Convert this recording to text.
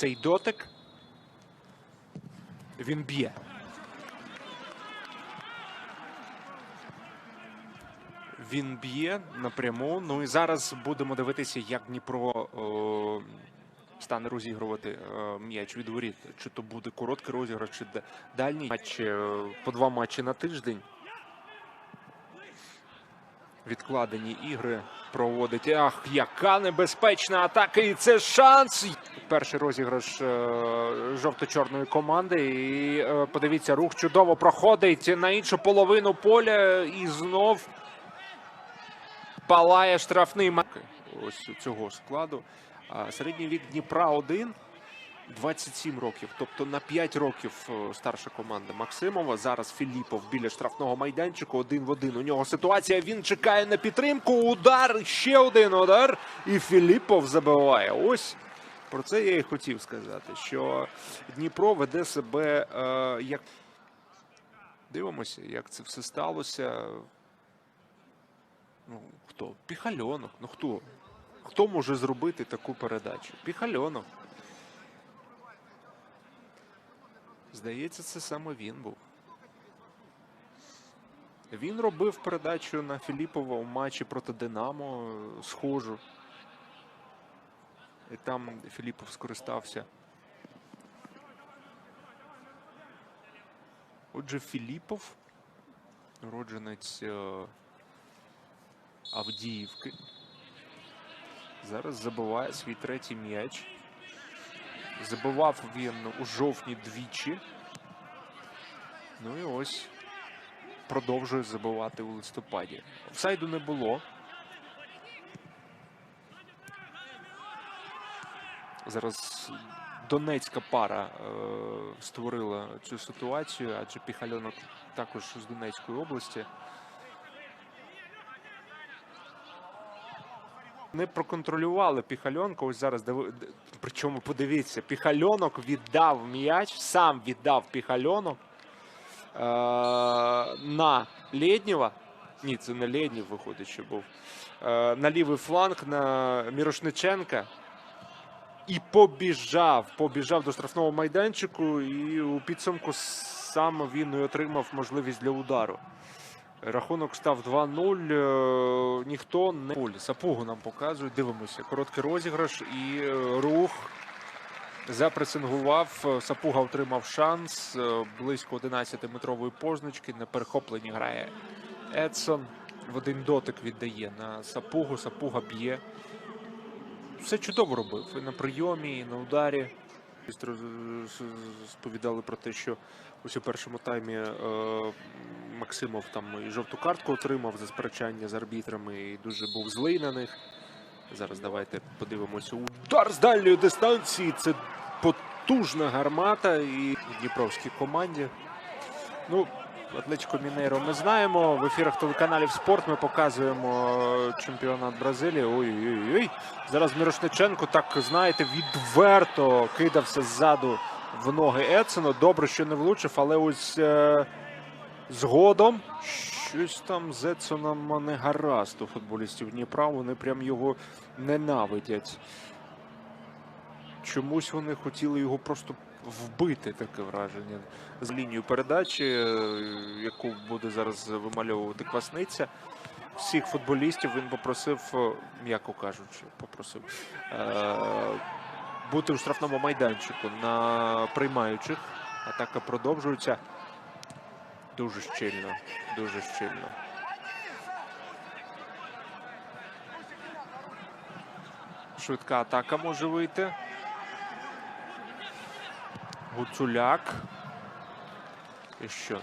Цей дотик. Він б'є. Він б'є напряму. Ну і зараз будемо дивитися, як Дніпро стане розігрувати е, м'яч від воріт. Чи то буде короткий розіграш, чи дальній матч е, по два матчі на тиждень. Відкладені ігри проводить. Ах, яка небезпечна атака! І це шанс. Перший розіграш е, жовто-чорної команди. І е, подивіться, рух чудово проходить на іншу половину поля. І знов палає штрафний Ось цього складу. Середній вік Дніпра 1 27 років, тобто на 5 років е, старша команда Максимова. Зараз Філіпов біля штрафного майданчику один в один. У нього ситуація. Він чекає на підтримку. Удар, ще один удар. І Філіпов забиває. Ось про це я і хотів сказати. Що Дніпро веде себе е, як. Дивимося, як це все сталося. Ну, хто? Піхальонок. Ну хто? Хто може зробити таку передачу? Піхальонок. Здається, це саме він був. Він робив передачу на Філіпова у матчі проти Динамо е, схожу. І там Філіпов скористався. Отже, Філіпов, уродженець е, Авдіївки. Зараз забиває свій третій м'яч. Забивав він у жовтні двічі. Ну і ось продовжує забивати у листопаді. Офсайду не було. Зараз донецька пара е, створила цю ситуацію, адже Піхальонок також з Донецької області. Не проконтролювали Піхальонка. Ось зараз причому подивіться, Піхальонок віддав м'яч, сам віддав Піхальонок е- на Лєднєва. Ні, це не Лєднєв виходить, що був. Е- на лівий фланг на Мірошниченка. І побіжав, побіжав до штрафного майданчику, і у підсумку саме він і отримав можливість для удару. Рахунок став 2-0. е, Ніхто не Поль. Сапугу нам показують. Дивимося. Короткий розіграш і е, рух запресингував. Сапуга отримав шанс е, близько 11-метрової позначки. На перехопленні грає Едсон. В один дотик віддає на Сапугу. Сапуга б'є. Все чудово робив. І на прийомі, і на ударі. Сповідали про те, що ось у першому таймі е, Максимов там і жовту картку отримав за сперечання з арбітрами і дуже був злий на них. Зараз давайте подивимося. Удар з дальньої дистанції. Це потужна гармата і Дніпровській команді. Ну, Атлетико Мінейро ми знаємо. В ефірах телеканалів Спорт ми показуємо е, чемпіонат Бразилії. Ой-ой-ой. Зараз Мірошниченко, так знаєте, відверто кидався ззаду в ноги Едсону. Добре, що не влучив, але ось е, згодом щось там з Едсоном не гаразд у футболістів Дніпра. Вони прям його ненавидять. Чомусь вони хотіли його просто вбити, таке враження. З лінію передачі, е, яку буде зараз вимальовувати Квасниця. Всіх футболістів він попросив, е, м'яко кажучи, попросив е, бути у штрафному майданчику на приймаючих. Атака продовжується. Дуже щільно, дуже щільно. Швидка атака може вийти. Гуцуляк. І що?